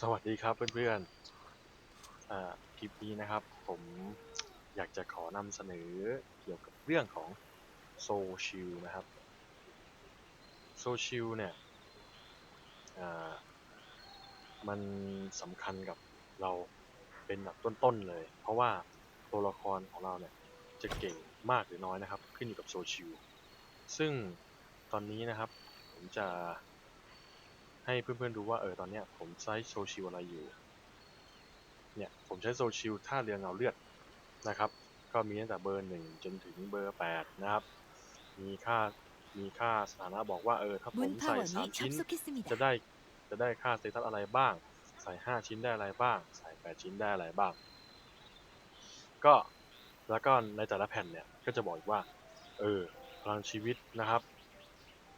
สวัสดีครับเพื่อนๆคลิปนี้นะครับ ผมอยากจะขอนำเสนอเกี่ยวกับเรื่องของโซชิลนะครับโซชิลเนี่ยมันสำคัญกับเราเป็นแบบต้นๆเลย เพราะว่าตัวละครของเราเนี่ยจะเก่งมากหรือน้อยนะครับ ขึ้นอยู่กับโซชิลซึ่งตอนนี้นะครับ ผมจะ ให้เพื่อนๆดูว่าเออตอนเนี้ยผมใช้โซชิวอะไรอยู่ เนี่ยผมใช้โซชิวท่าเรือเงาเลือดนะครับ ก็มีตั้งแต่เบอร์หนึ่งจนถึงเบอร์แปดนะครับ มีค่ามีค่าสถานะบอกว่าเออถ้าผมใส่สามชิ้นจะได้จะได้ค่าสเตตัสอะไรบ้าง ใส่ห้าชิ้นได้อะไรบ้าง ใส่แปดชิ้นได้อะไรบ้าง ก็แล้วก็ในแต่ละแผ่นเนี่ยก็จะบอกอีกว่า เออพลังชีวิตนะครับ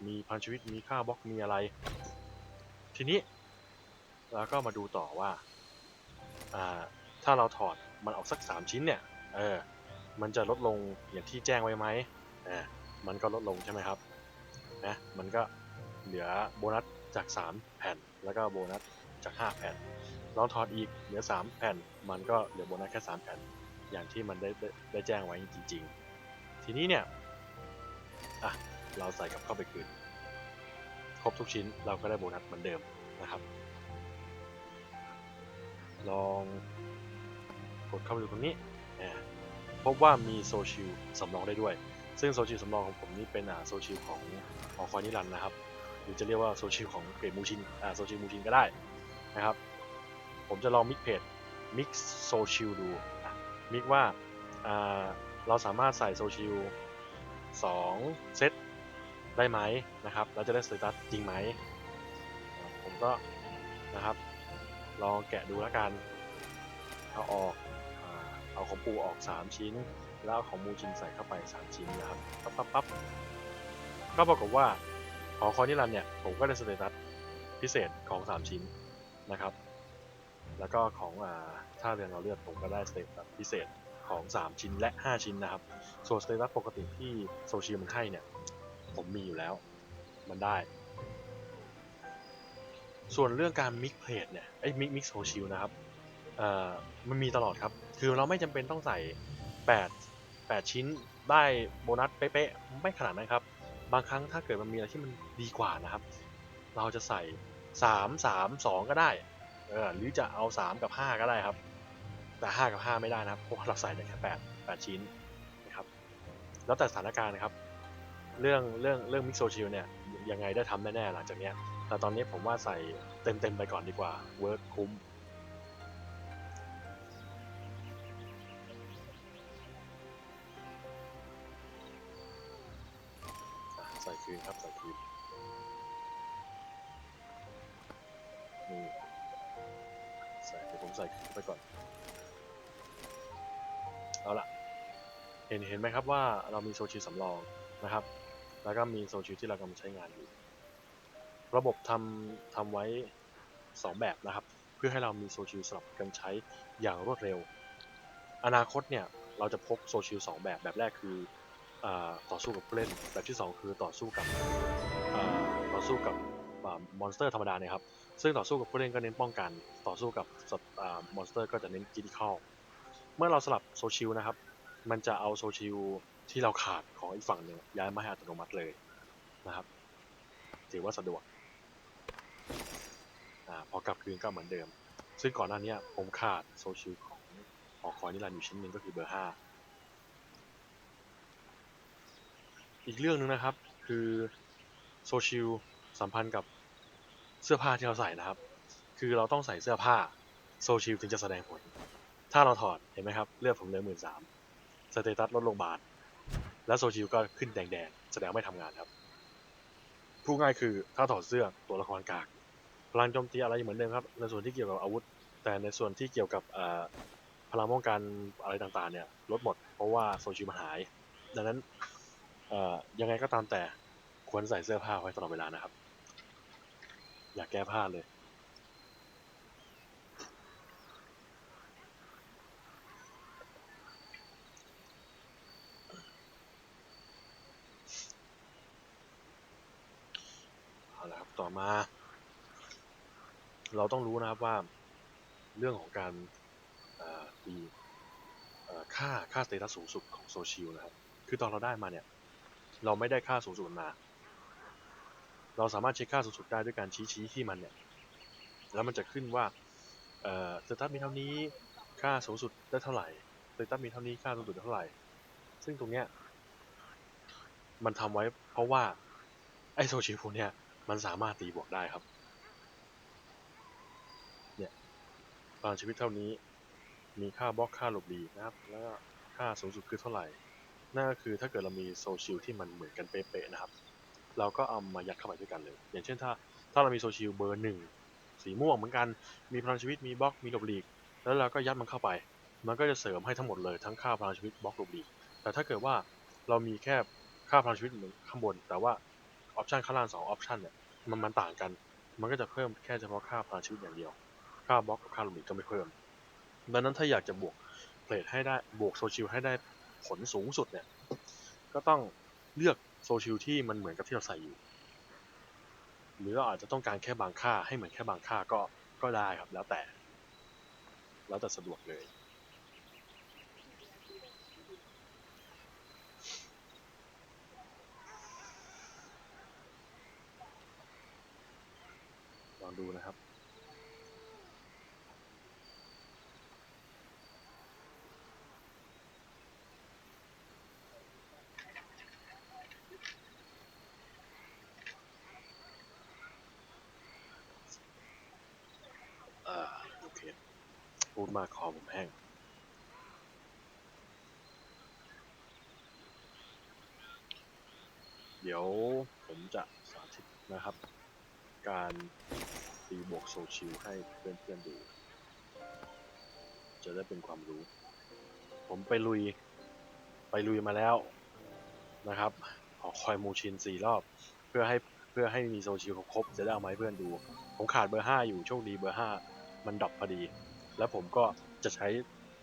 มีพลังชีวิตมีค่าบล็อกมีอะไร ทีนี้เราก็มาดูต่อว่าถ้าเราถอดมันออกสักสามชิ้นเนี่ยเออมันจะลดลงอย่างที่แจ้งไว้ไหมอ่ามันก็ลดลงใช่ไหมครับนะมันก็เหลือโบนัสจาก 3 แผ่น แล้วก็โบนัสจาก 5 แผ่นลองถอดอีกเหลือ 3 แผ่น มันก็เหลือโบนัสแค่ 3 แผ่น อย่างที่มันได้ได้แจ้งไว้จริง ๆ ทีนี้เนี่ยอะเราใส่กับเข้าไปคืน ครบทุกชิ้นเราก็ได้โบนัสเหมือนเดิมนะครับ ลองกดเข้าไปดูตรงนี้พบว่ามีโซชิลสำรองได้ด้วย ซึ่งโซชิลสำรองของผมนี่เป็นอ่าโซชิลของของคอยนิรันนะครับ หรือจะเรียกว่าโซชิลของเกรดมูชินอ่าโซชิลมูชินก็ได้นะครับ ผมจะลองมิกเพจมิกโซชิลดูมิกว่าเราสามารถใส่โซชิลสองเซต ได้ไหมนะครับแล้วจะได้สเตตัสจริงไหม ผมก็นะครับ ลองแกะดูแล้วกัน เอาออกเอาของปูออก 3 ชิ้น แล้วเอาของมูจินใส่เข้าไป 3 ชิ้นนะครับปั๊บปั๊บปั๊บก็ปรากฏว่าของคอนิรันเนี่ย ผมก็ได้สเตตัสพิเศษของ 3 ชิ้นนะครับ แล้วก็ของอ่าท่าเรือเราเลือดผมก็ได้สเตตัสพิเศษของ 3 ชิ้นและ 5 ชิ้นนะครับ ส่วนสเตตัสปกติที่โซเชียลมันให้เนี่ย ผมมีอยู่แล้ว มันได้ ส่วนเรื่องการมิกเพลทเนี่ยไอ้มิกมิกโซชิลนะครับเอ่อมันมีตลอดครับ คือเราไม่จำเป็นต้องใส่ 8 8 ชิ้นได้โบนัสเป๊ะๆไม่ขนาดนั้นครับ บางครั้งถ้าเกิดมันมีอะไรที่มันดีกว่านะครับ เราจะใส่ 3 3 2 ก็ได้เออหรือจะเอา 3 กับ 5 ก็ได้ครับ แต่ 5 กับ 5 ไม่ได้นะครับเพราะเราใส่ได้แค่8 8ชิ้นนะครับ แล้วแต่สถานการณ์นะครับ เรื่องเรื่องเรื่องมิกโซชิลเนี่ยยังไงได้ทำแน่ๆหลังจากเนี้ย แต่ตอนนี้ผมว่าใส่เต็มๆไปก่อนดีกว่าเวิร์คคุ้มใส่คืนครับ ใส่คืนนี่ใส่เดี๋ยวผมใส่คืนไปก่อน เอาละเห็นเห็นไหมครับว่าเรามีโซชิลสำรองนะครับ แล้วก็มีโซชิลที่เรากำลังใช้งานอยู่ ระบบทำทำไว้ 2 แบบนะครับ เพื่อให้เรามีโซชิลสำหรับการใช้อย่างรวดเร็ว อนาคตเนี่ยเราจะพบโซชิล2แบบแบบแรกคืออต่อสู้กับผู้เล่นแบบที่ 2 คือต่อสู้กับต่อสู้กับมอนสเตอร์ธรรมดาเนี่ยครับซึ่งต่อสู้กับผู้เล่นก็เน้นป้องกันต่อสู้กับสัตว์มอนสเตอร์ก็จะเน้นจิติคอลเมื่อเราสลับโซชิลนะครับมันจะเอาโซชิล ที่เราขาดของอีกฝั่งหนึ่งย้ายมาให้อัตโนมัติเลยนะครับ ถือว่าสะดวกอาพอกลับคืนก็เหมือนเดิม ซึ่งก่อนหน้านี้ผมขาดโซชิลของหอคอยนิรันดร์อยู่ชิ้นหนึ่งก็คือเบอร์ห้าอีกเรื่องหนึงนะครับ คือโซชิลสัมพันธ์กับเสื้อผ้าที่เราใส่นะครับ คือเราต้องใส่เสื้อผ้าโซชิลถึงจะแสดงผล ถ้าเราถอดเห็นไหมครับ เลือดผมเหลือหมื่นสามสเตตัสลดลงบาท และโซชิลก็ขึ้นแดงๆ แสดงไม่ทำงานครับ พูดง่ายคือถ้าถอดเสื้อตัวละครกาก พลังโจมตีอะไรเหมือนเดิมครับ ในส่วนที่เกี่ยวกับอาวุธ แต่ในส่วนที่เกี่ยวกับพลังป้องกันอะไรต่างๆเนี่ยลดหมด เพราะว่าโซชิลมันหาย ดังนั้นยังไงก็ตามแต่ควรใส่เสื้อผ้าไว้ตลอดเวลานะครับ อย่าแก้ผ้าเลย เอาละครับต่อ มา เราต้องรู้นะครับว่าเรื่องของการตีค่าค่าสเตตัสสูงสุดของโซเชียลนะครับ คือตอนเราได้มาเนี่ย เราไม่ได้ค่าสูงสุดมา เราสามารถเช็คค่าสูงสุดได้ด้วยการชี้ชี้ที่มันเนี่ย แล้วมันจะขึ้นว่าเสเตตัสมีเท่านี้ค่าสูงสุดได้เท่าไหร่สเตตัสมีเท่านี้ค่าสูงสุดได้เท่าไหร่ ซึ่งตรงเนี้ยมันทำไว้เพราะว่าไอโซเชียลพวกเนี้ย มันสามารถตีบวกได้ครับ เนี่ยพลังชีวิตเท่านี้ มีค่าบล็อกค่าหลบหลีกนะครับ แล้วก็ค่าสูงสุดคือเท่าไหร่ นั่นก็คือถ้าเกิดเรามีโซเชียลที่มันเหมือนกันเป๊ะๆนะครับ เราก็เอามายัดเข้าไปด้วยกันเลย อย่างเช่นถ้าถ้าเรามีโซเชียลเบอร์หนึ่งสีม่วงเหมือนกัน มีพลังชีวิต มีบล็อก มีหลบหลีก แล้วเราก็ยัดมันเข้าไป มันก็จะเสริมให้ทั้งหมดเลย ทั้งค่าพลังชีวิต บล็อก หลบหลีก แต่ถ้าเกิดว่าเรามีแค่ค่าพลังชีวิตเหมือนข้างบน แต่ว่า ออปชันข้างล่างสองออปชันเนี่ยมันมันต่างกัน มันก็จะเพิ่มแค่เฉพาะค่าพลังชีวิตอย่างเดียว ค่าบล็อกกับค่าลบหลีกก็ไม่เพิ่ม ดังนั้นถ้าอยากจะบวกเพลทให้ได้บวกโซเชียลให้ได้ผลสูงสุดเนี่ย ก็ต้องเลือกโซเชียลที่มันเหมือนกับที่เราใส่อยู่ หรือเราอาจจะต้องการแค่บางค่าให้เหมือนแค่บางค่าก็ก็ได้ครับแล้วแต่ แล้วแต่สะดวกเลย ดูนะครับ อ่าโอเคพูดมากคอผมแห้งเดี๋ยวผมจะสาธิตนะครับ การ ตีบวกโซชิลให้เพื่อนๆดู จะได้เป็นความรู้ ผมไปลุย ไปลุยมาแล้วนะครับขอคอยมูชินสี่รอบ เพื่อให้เพื่อให้มีโซชิลครบจะได้เอามาให้เพื่อนดู ผมขาดเบอร์ห้าอยู่โชคดีเบอร์ห้ามันดรอปพอดี แล้วผมก็จะใช้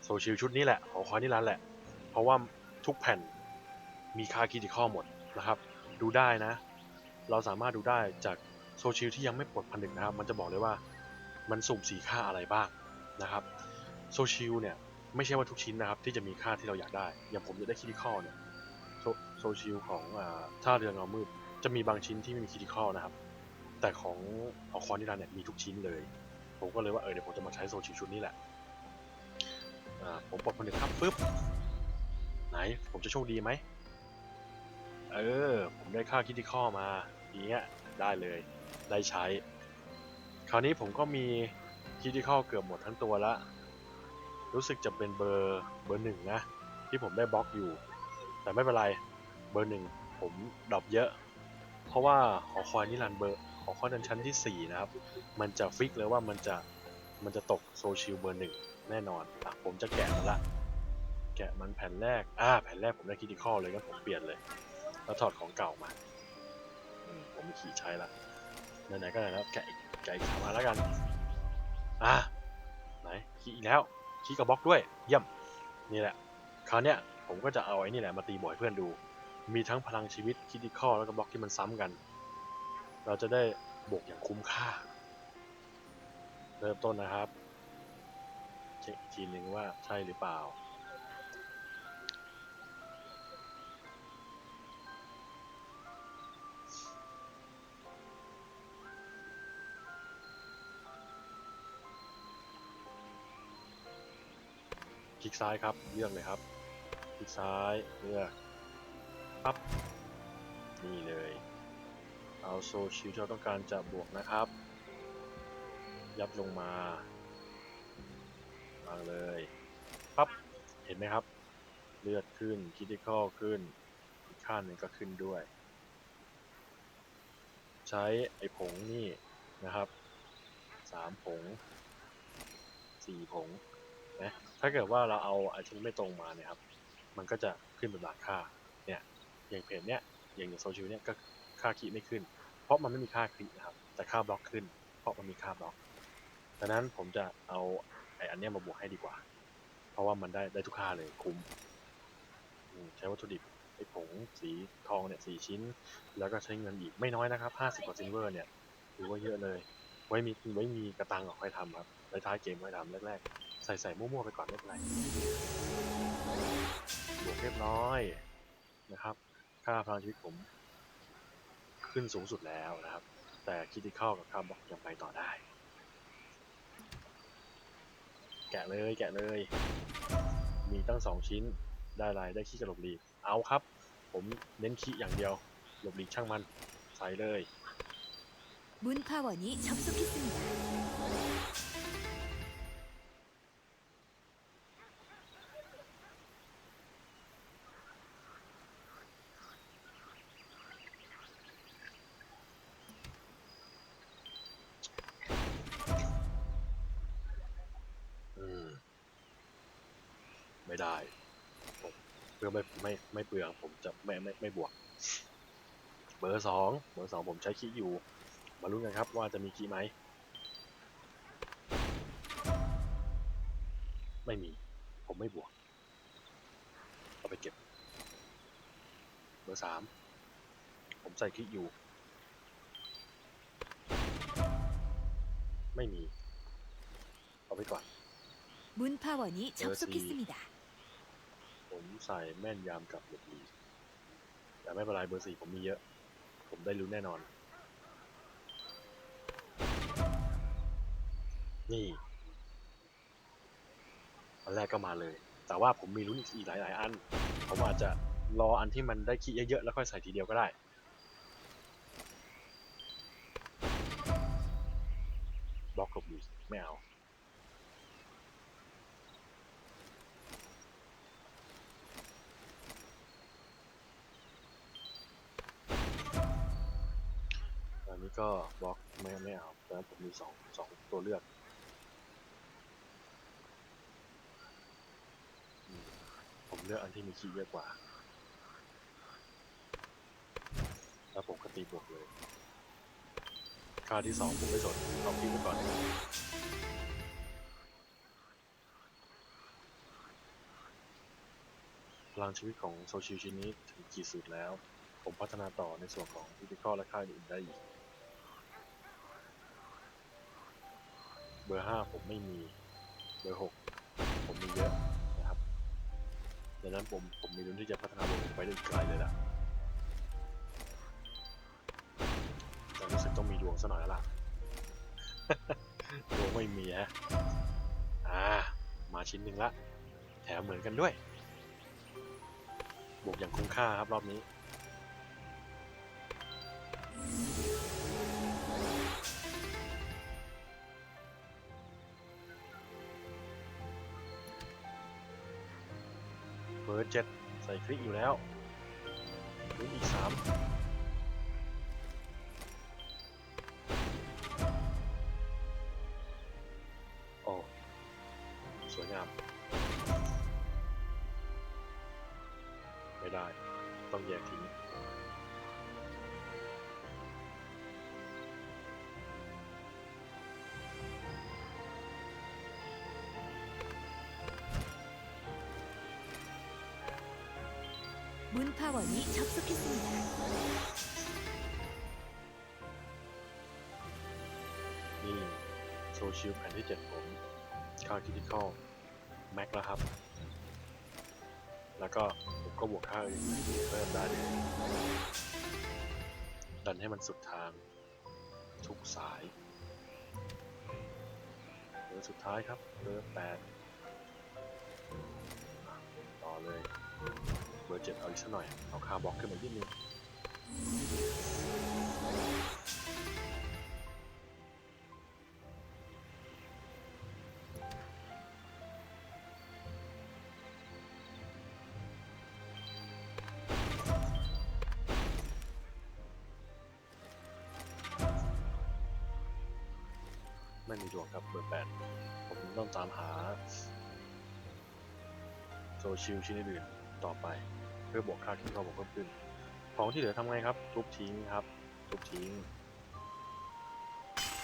โซชิลชุดนี้แหละของคอยนี่ร้านแหละ เพราะว่าทุกแผ่นมีค่าคิติคอหมดนะครับ ดูได้นะ เราสามารถดูได้จาก โซชิลที่ยังไม่ปลดผนึกนะครับ มันจะบอกเลยว่ามันสุ่มสีค่าอะไรบ้างนะครับโซชิลเนี่ยไม่ใช่ว่าทุกชิ้นนะครับ ที่จะมีค่าที่เราอยากได้ อย่างผมจะได้คิติคอเนี่ยโซโซชิลของอ่าท่าเรือเงามืดจะมีบางชิ้นที่ไม่มีคิติคอนะครับ แต่ของของคอนิรันเนี่ยมีทุกชิ้นเลย ผมก็เลยว่าเออเดี๋ยวผมจะมาใช้โซชิลชุดนี้แหละผมปลดผนึกครับปึ๊บไหนผมจะโชคดีไหมเออ ผมได้ค่าคิติคอมาอย่างเงี้ย ได้เลย ได้ใช้ คราวนี้ผมก็มีคิติคอเกือบหมดทั้งตัวละ รู้สึกจะเป็นเบอร์เบอร์หนึ่งนะ ที่ผมได้บล็อกอยู่ แต่ไม่เป็นไร เบอร์หนึ่งผมดรอปเยอะ เพราะว่าหอคอยนิรันเบอร์หอคอยนันชั้นที่สี่นะครับ มันจะฟิกเลยว่ามันจะมันจะตกโซชิลเบอร์หนึ่งแน่นอนอผมจะแกะมันละ แกะมันแผ่นแรก อ่า แผ่นแรกผมได้คิติคอเลยก็ผมเปลี่ยนเลย แล้วถอดของเก่ามา อืมผมมีขี่ใช้ละไหนๆก็ไหนแล้วแกะอีกแกะอีกมาแล้วกัน อะไหนขี่อีกแล้วขี่กับบล็อกด้วย เยี่ยมนี่แหละ คราวเนี้ยผมก็จะเอาไอ้นี่แหละมาตีบ่อยเพื่อนดู มีทั้งพลังชีวิตคิติคอแล้วก็บล็อกที่มันซ้ำกัน เราจะได้บวกอย่างคุ้มค่า เริ่มต้นนะครับ เช็คอีกทีหนึ่งว่าใช่หรือเปล่า คลิกซ้ายครับ เลือกเลยครับ คลิกซ้ายเลือกปั๊บนี่เลย เอาโซชิลที่เราต้องการจะบวกนะครับ ยัดลงมาวางเลยปั๊บเห็นไหมครับ เลือดขึ้นคิติคอลขึ้นอีกค่าหนึ่งก็ขึ้นด้วย ใช้ไอ้ผงนี่นะครับสามผงสี่ผงนะ ถ้าเกิดว่าเราเอาไอที่ไม่ตรงมาเนี่ยครับ มันก็จะขึ้นเป็นบาค่า เนี่ย อย่างเพจเนี้ย อย่างโซเชียลเนี่ยก็ค่าคีย์ไม่ขึ้น เพราะมันไม่มีค่าคลิกนะครับ แต่ค่าบล็อกขึ้น เพราะมันมีค่าบล็อก ดังนั้นผมจะเอาไอ้อันเนี้ยมาบวกให้ดีกว่า เพราะว่ามันได้ได้ทุกค่าเลยคุ้ม ใช้วัตถุดิบไอ้ผงสีทองเนี่ยสี่ชิ้น แล้วก็ใช้เงินอีกไม่น้อยนะครับห้าสิบกว่าซิลเวอร์เนี่ยถือว่าเยอะเลย ไว้มีไว้มีกระตังออกค่อยทำครับในท้ายเกมค่อยทำแรกๆ ใส่ใส่มั่วๆไปก่อนไม่เป็นไรบวกเรียบร้อยนะครับ ค่าพลังชีวิตผม ขึ้นสูงสุดแล้วนะครับ แต่คิดเข้ากับคาร์บอกยังไปต่อได้ แกะเลยแกะเลย มีตั้งสองชิ้นได้อะไรได้ขี้กับหลบหลีกเอาครับ ผมเน้นขี้อย่างเดียวหลบหลีกช่างมันใส่เลย 문파원이 접속했습니다. ไม่ได้ผมเพื่อไม่ไม่ไม่เปลืองผมจะไม่ไม่ไม่บวก เบอร์สองเบอร์สองผมใช้คีย์อยู่ มาลุ้นกันครับว่าจะมีคีย์ไหม ไม่มี ผมไม่บวก เอาไปเก็บ เบอร์สามผมใส่คีย์อยู่ ไม่มี เอาไปก่อน 문파원이 접속했습니다. ผมใส่แม่นยำกับหลบหลีแต่ไม่เป็นไรเบอร์สี่ผมมีเยอะ ผมได้รู้แน่นอน นี่อันแรกก็มาเลย แต่ว่าผมมีลุ้นอีกหลาย ๆ อัน ผมอาจจะรออันที่มันได้คีย์เยอะ ๆ แล้วค่อยใส่ทีเดียวก็ได้บล็อกหลบหลีไม่เอา ก็บล็อกไม่ไม่เอาแต่ผมมีสองสองตัวเลือกผมเลือกอันที่มีคีย์เยอะกว่า แล้วผมก็ตีบวกเลยค่าที่สองผมไม่สนเอาคีย์ไปก่อนพลังชีวิตของโซชิลชิ้นนี้ถึงขีดสุดแล้ว ผมพัฒนาต่อในส่วนของฟิสิกอและค่าอื่นได้อีก เบอร์ห้าผมไม่มี เบอร์หกผมมีเยอะนะครับดังนั้นผมผมมีลุ้นที่จะพัฒนาตัวเองไปได้อีกไกลเลยล่ะแต่รู้สึกต้องมีดวงซะหน่อยแล้วล่ะดวงไม่มีฮะอ่ามาชิ้นหนึ่งละแถมเหมือนกันด้วย บวกอย่างคุ้มค่าครับรอบนี้ เจ็ดใส่คลิกอยู่แล้วลุ้นอีกสามโอ้สวยงาม ไม่ได้ ต้องแยกทิ้ง 문파원이 접속했습니다. นี่โซชิลแผ่นที่เจ็ดผมค่าคิติคอลแม็กแล้วครับ แล้วก็ผมก็บวกค่าอื่นเพิ่มได้เลยดันให้มันสุดทาง ทุกสายเบอร์สุดท้ายครับเบอร์แปดต่อเลย เบอร์เจ็ดเอาอีกสักหน่อย เอาค่าบล็อกขึ้นมานิดนึงไม่มีดวงครับเบอร์แปดผมต้องตามหา โซชิลชิ้นอื่นต่อไป เพื่อบวกค่าที่เขาบอกเพิ่มขึ้น ของที่เหลือทำไงครับ ทุบทิ้งครับ ทุบทิ้ง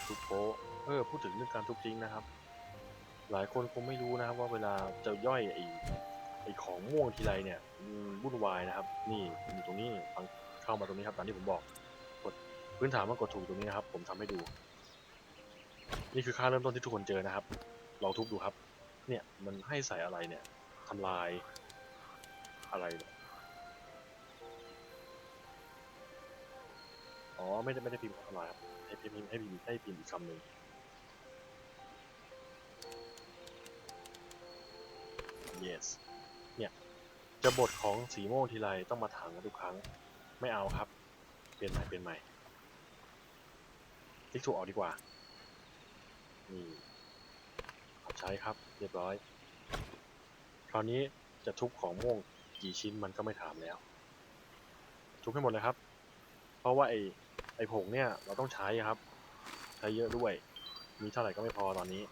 ทุบโป๊ะเออพูดถึงเรื่องการทุบทิ้งนะครับ หลายคนคงไม่รู้นะครับว่าเวลาจะย่อยไอ้ไอ้ของม่วงทีไรเนี่ยวุ่นวายนะครับ นี่อยู่ตรงนี้ฟังเข้ามาตรงนี้ครับตามที่ผมบอกกดพื้นฐานมันกดถูกตรงนี้นะครับ ผมทำให้ดู นี่คือค่าเริ่มต้นที่ทุกคนเจอนะครับลองทุบดูครับ เนี่ยมันให้ใส่อะไรเนี่ยทำลายอะไรเนี่ย อ๋อไม่ได้ไม่ได้พิมพ์ทำลายครับให้พิมพ์ให้พิมพ์ให้พิมพ์อีกคำหนึ่ง yes เนี่ยจะบทของสีม่วงทีไรต้องมาถามกันทุกครั้ง ไม่เอาครับ เปลี่ยนใหม่เปลี่ยนใหม่ติ๊กถูกออกดีกว่า นี่เอใช้ครับเรียบร้อย คราวนี้จะทุบของม่วงกี่ชิ้นมันก็ไม่ถามแล้ว ทุบให้หมดเลยครับ เพราะว่าไอ้ ไอผงเนี่ยเราต้องใช้ครับ ใช้เยอะด้วย มีเท่าไหร่ก็ไม่พอตอนนี้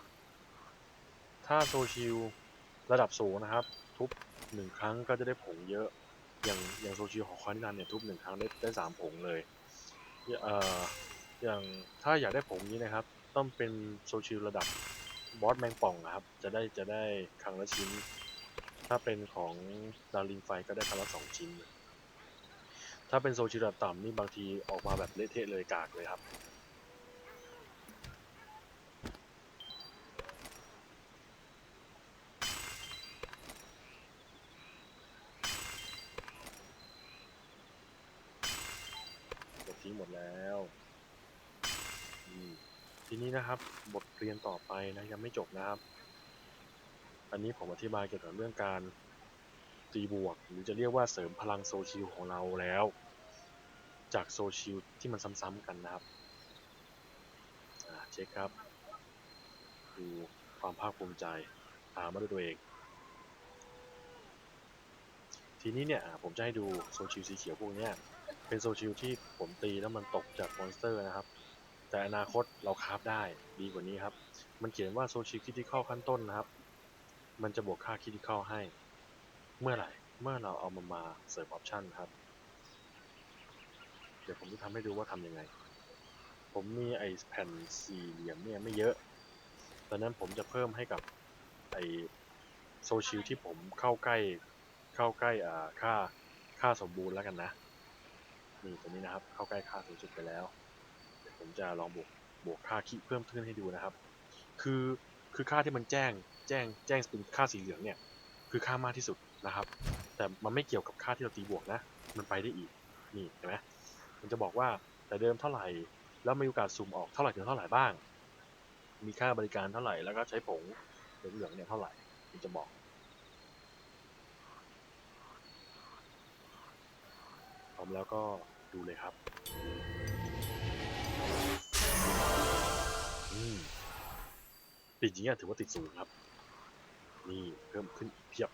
ถ้าโซชิลระดับสูงนะครับ ทุบหนึ่งครั้งก็จะได้ผงเยอะ อย่างอย่างโซชิลของควานิันเนี่ยทุบหนึ่งครั้งได้ได้สามผงเลยเอ่ออย่างถ้าอยากได้ผงนี้นะครับ ต้องเป็นโซชิลระดับบอสแมงป่องนะครับ จะได้จะได้ครั้งละชิ้น ถ้าเป็นของดารินไฟก็ได้ครั้งละสองชิ้น ถ้าเป็นโซชิลระดับต่ำนี่บางทีออกมาแบบเละเทะเลยกากเลยครับกดทิ้งหมดแล้วทีนี้นะครับบทเรียนต่อไปนะยังไม่จบนะครับ อันนี้ผมอธิบายเกี่ยวกับเรื่องการ ตีบวก หรือจะเรียกว่าเสริมพลังโซชิลของเราแล้ว จากโซชิลที่มันซ้ำๆกันนะครับเช็คครับดูความภาคภูมิใจตามมาด้วยตัวเอง ทีนี้เนี่ยผมจะให้ดูโซชิลสีเขียวพวกนี้เป็นโซชิลที่ผมตีแล้วมันตกจากมอนสเตอร์นะครับ แต่อนาคตเราคราฟได้ดีกว่านี้ครับ มันเขียนว่าโซชิลคิติคอลขั้นต้นนะครับ มันจะบวกค่าคิติคอลให้ เมื่อไหร่ เมื่อเราเอามันมาเสริมออปชันครับ เดี๋ยวผมจะทำให้ดูว่าทำยังไง ผมมีไอ้แผ่นสี่เหลี่ยมเนี่ยไม่เยอะดังนั้นผมจะเพิ่มให้กับไอ้โซชิลที่ผมเข้าใกล้เข้าใกล้อ่าค่าค่าสมบูรณ์แล้วกันนะนี่ตัวนี้นะครับ เข้าใกล้ค่าสูงสุดไปแล้วเดี๋ยวผมจะลองบวกบวกค่าคีเพิ่มขึ้นให้ดูนะครับ คือคือค่าที่มันแจ้งแจ้งแจ้งเป็นค่าสีเหลืองเนี่ย คือค่ามากที่สุด นะครับ แต่มันไม่เกี่ยวกับค่าที่เราตีบวกนะ มันไปได้อีก นี่เห็นไหมมันจะบอกว่าแต่เดิมเท่าไหร่ แล้วมีโอกาสสุ่มออกเท่าไหร่ถึงเท่าไหร่บ้าง มีค่าบริการเท่าไหร่ แล้วก็ใช้ผงเหลืองๆเนี่ยเท่าไหร่ มันจะบอกพร้อมแล้วก็ดูเลยครับอืมติดจริงๆถือว่าติดสูงครับ นี่เพิ่มขึ้นอีกเพียบ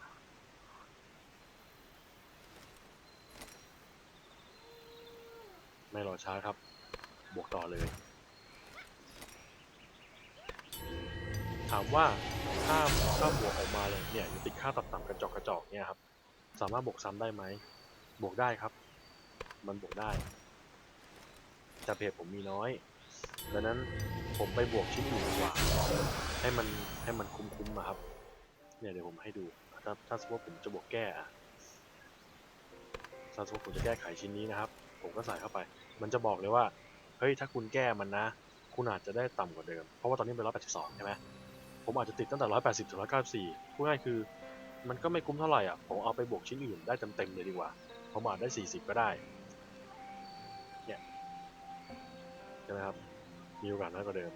ไม่รอช้าครับ บวกต่อเลย ถามว่าถ้าถ้าบวกออกมาเลยเนี่ยอยังติดค่าต่ำๆกระจอกกระจอกเนี่ยครับ สามารถบวกซ้ำได้ไหม บวกได้ครับ มันบวกได้ แต่เพจผมมีน้อย ดังนั้นผมไปบวกชิ้นอื่นดีกว่า ให้มันให้มันคุ้มๆอะครับเนี่ยเดี๋ยวผมให้ดู ถ้าถ้าสมมติผมจะบวกแก้อะถ้าสมมติผมจะแก้ไขชิ้นนี้นะครับ ผมก็ใส่เข้าไป มันจะบอกเลยว่า เฮ้ย ถ้าคุณแก้มันนะ คุณอาจจะได้ต่ำกว่าเดิม เพราะว่าตอนนี้เป็น 182 ใช่ไหมผมอาจจะติดตั้งแต่ 180 ถึง 194พูดง่ายคือ มันก็ไม่คุ้มเท่าไหร่อะ ผมเอาไปบวกชิ้นอื่นได้เต็มๆเลยดีกว่า ผมอาจได้ 40 ก็ได้ เนี่ยใช่ไหมครับ มีโอกาสน้อยกว่าเดิม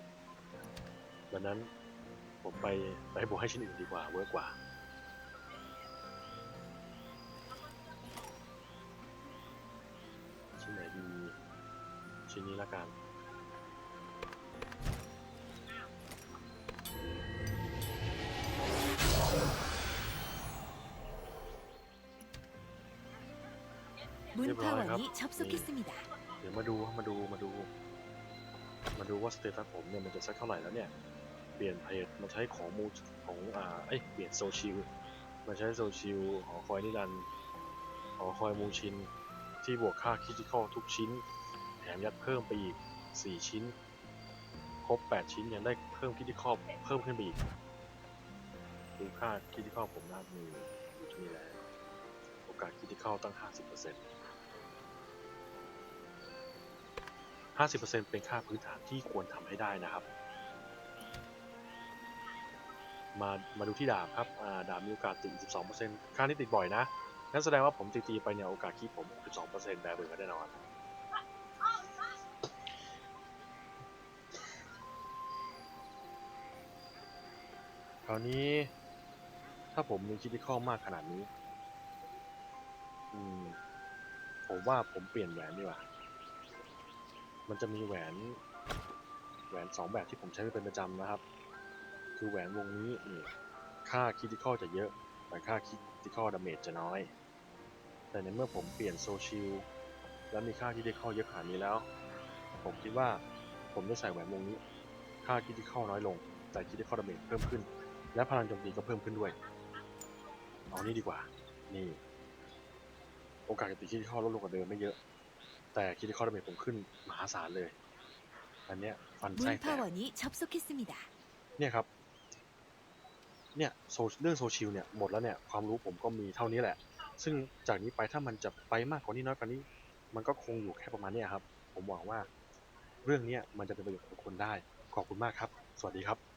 ดังนั้นผมไปไปบวกให้ชิ้นอื่นดีกว่า เวิร์กกว่า ชิ้นนี้ละกัน 문파원이 접속했습니다. เดี๋ยวมาดูมาดูมาดู มาดูว่าสเตตัสผมเนี่ยมันจะสักเท่าไหร่แล้วเนี่ย เปลี่ยนเพจมาใช้ของมูของอ่าเอ้ยเปลี่ยนโซชิลมาใช้โซชิลหอคอยนิรันดร์หอคอยมูชิน ที่บวกค่าคิติคอลทุกชิ้น แถ มยัดเพิ่มไปอีก 4 ชิ้น ครบ 8 ชิ้นยังได้เพิ่มคิติคอลเพิ่มขึ้นไปอีกดูค่าคิติคอลผมนะครับมีอยู่ที่นี่แล้ว โอกาสคิติคอลตั้ง 50% 50%เป็นค่าพื้นฐานที่ควรทำให้ได้นะครับ มา มาดูที่ดาบครับาดาบมีโอกาสติด 12%ค่านี้ติดบ่อยนะ นั่นแสดงว่าผมตีๆไปเนี่ยโอกาสคีบผม 12%แบบเบิร์กันแน่นอน ราวนี้ ถ้าผมมีคิดที่ข้อมากขนาดนี้ อืม ผมว่าผมเปลี่ยนแหวนดีกว่า มันจะมีแหวน แหวนสองแบบที่ผมใช้เป็นประจำนะครับ คือแหวนวงนี้นี่ค่าคิด i คอจะเยอะ แต่ค่าคิด i คอดาเมจจะน้อย แต่ในเมื่อผมเปลี่ยนโซชิลแล้วมีค่าคิด i คอเยอะขนาดนี้แล้ว ผมคิดว่าผมจะใส่แหวนวงนี้ ค่าคิด i คอน้อยลง แต่คิด i คอดาเมจเพิ่มขึ้น และพลังโจมตีก็เพิ่มขึ้นด้วย เอานี่ดีกว่า นี่ โอกาสจะตีคิดข้อลดลงกว่าเดิมไม่เยอะ แต่คิดข้อระเบิดผมขึ้นมหาศาลเลย อันเนี้ยฟันใช่แต่เนี่ยครับ เนี่ยโซเรื่องโซชิลเนี่ยหมดแล้วเนี่ยความรู้ผมก็มีเท่านี้แหละ ซึ่งจากนี้ไปถ้ามันจะไปมากกว่านี้น้อยกว่านี้ มันก็คงอยู่แค่ประมาณนี้ครับ ผมหวังว่า เรื่องนี้มันจะเป็นประโยชน์กับคนได้ ขอบคุณมากครับ สวัสดีครับ